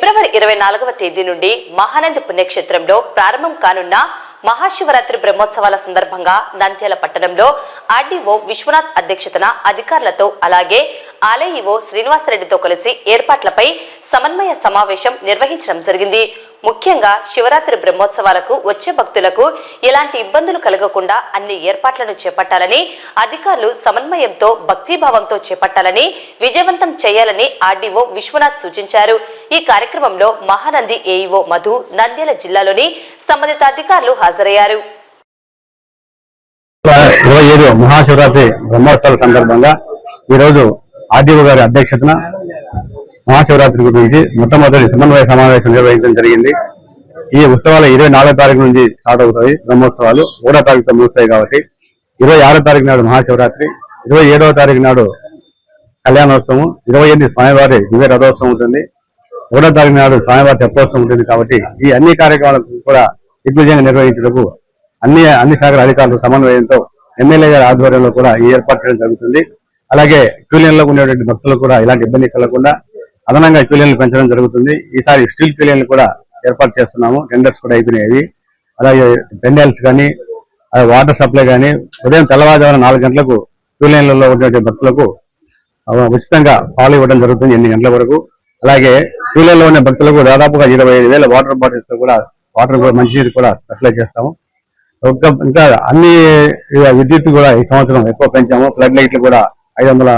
ఫిబ్రవరి ఇరవై నాలుగవ తేదీ నుండి మహానంది పుణ్యక్షేత్రంలో ప్రారంభం కానున్న మహాశివరాత్రి బ్రహ్మోత్సవాల సందర్భంగా నంద్యాల పట్టణంలో ఆర్డీఓ విశ్వనాథ్ అధ్యక్షతన అధికారులతో అలాగే ఆలయ శ్రీనివాసరెడ్డితో కలిసి ఏర్పాట్లపై సమన్వయ సమావేశం నిర్వహించడం జరిగింది. ముఖ్యంగా శివరాత్రి బ్రహ్మోత్సవాలకు వచ్చే భక్తులకు ఎలాంటి ఇబ్బందులు కలగకుండా అన్ని ఏర్పాట్లను చేపట్టాలని అధికారులు సమన్వయంతో భక్తిభావంతో చేపట్టాలని విజయవంతం చేయాలని ఆర్డీఓ విశ్వనాథ్ సూచించారు. ఈ కార్యక్రమంలో మహానంది ఏఈఓ మధు నంద్యాల జిల్లాలోని సంబంధిత అధికారులు హాజరయ్యారు. మహాశివరాత్రి బ్రహ్మోత్సవాల సందర్భంగా ఈరోజు ఆర్డీఓ గారి అధ్యక్షతన మహాశివరాత్రి గురించి మొట్టమొదటి సమన్వయ సమావేశం నిర్వహించడం జరిగింది. ఈ ఉత్సవాలు ఇరవై నాలుగో తారీఖు నుంచి స్టార్ట్ అవుతాయి. బ్రహ్మోత్సవాలు మూడో తారీఖుతో ముగుస్తాయి కాబట్టి ఇరవై ఆరో తారీఖు నాడు మహాశివరాత్రి ఇరవై ఏడవ తారీఖు నాడు కళ్యాణోత్సవం ఇరవై ఎనిమిది స్వామివారి దివ్య రథోత్సవం ఉంటుంది. మూడో తారీఖు నాడు స్వామివారి తెప్పోత్సవం ఉంటుంది కాబట్టి ఈ అన్ని కార్యక్రమాలకు కూడా దిగ్విజయంగా నిర్వహించడకు అన్ని అన్ని శాఖల అధికారులు సమన్వయంతో ఎమ్మెల్యే గారి ఆధ్వర్యంలో కూడా ఈ ఏర్పాటు చేయడం జరుగుతుంది. అలాగే క్యూలియన్లో ఉండేటువంటి భక్తులు కూడా ఇలాంటి ఇబ్బంది కలగకుండా అదనంగా క్యూలియన్లు పెంచడం జరుగుతుంది. ఈసారి స్టీల్ క్యూలియన్లు కూడా ఏర్పాటు చేస్తున్నాము. టెండర్స్ కూడా అయిపోయినాయి అలాగే పెండల్స్ కానీ అలాగే వాటర్ సప్లై కానీ ఉదయం తెల్లవారుజామున నాలుగు గంటలకు క్యూలియన్లలో ఉండేటువంటి భక్తులకు ఉచితంగా పాలు ఇవ్వడం జరుగుతుంది ఎనిమిది గంటల వరకు. అలాగే క్యూలర్లో ఉన్న భక్తులకు దాదాపుగా ఇరవై ఐదు వేల వాటర్ బాటిల్స్తో కూడా వాటర్ కూడా మంచినీరు కూడా సప్లై చేస్తాము. ఇంకా అన్ని విద్యుత్ కూడా ఈ సంవత్సరం ఎక్కువ పెంచాము. ఫ్లడ్ లైట్లు కూడా ఐదు వందల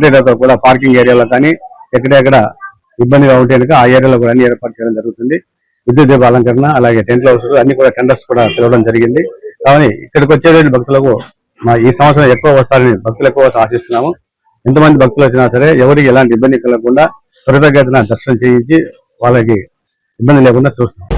ఫ్లడ్ కూడా పార్కింగ్ ఏరియాలో కానీ ఎక్కడెక్కడ ఇబ్బందిగా ఉంటే కనుక ఆ ఏరియాలో కూడా అన్ని ఏర్పాటు చేయడం జరుగుతుంది. విద్యుత్ దీప అలంకరణ అలాగే టెంట్ హౌస్ అన్ని కూడా టెండర్స్ కూడా పిలవడం జరిగింది. కానీ ఇక్కడికి వచ్చేటువంటి భక్తులకు మా ఈ సంవత్సరం ఎక్కువ వస్తారని భక్తులు ఎక్కువ ఆశిస్తున్నాము. ఎంతమంది భక్తులు వచ్చినా సరే ఎవరికి ఎలాంటి ఇబ్బంది కలగకుండా త్వరితగతిన దర్శనం చేయించి వాళ్ళకి ఇబ్బంది లేకుండా చూస్తాం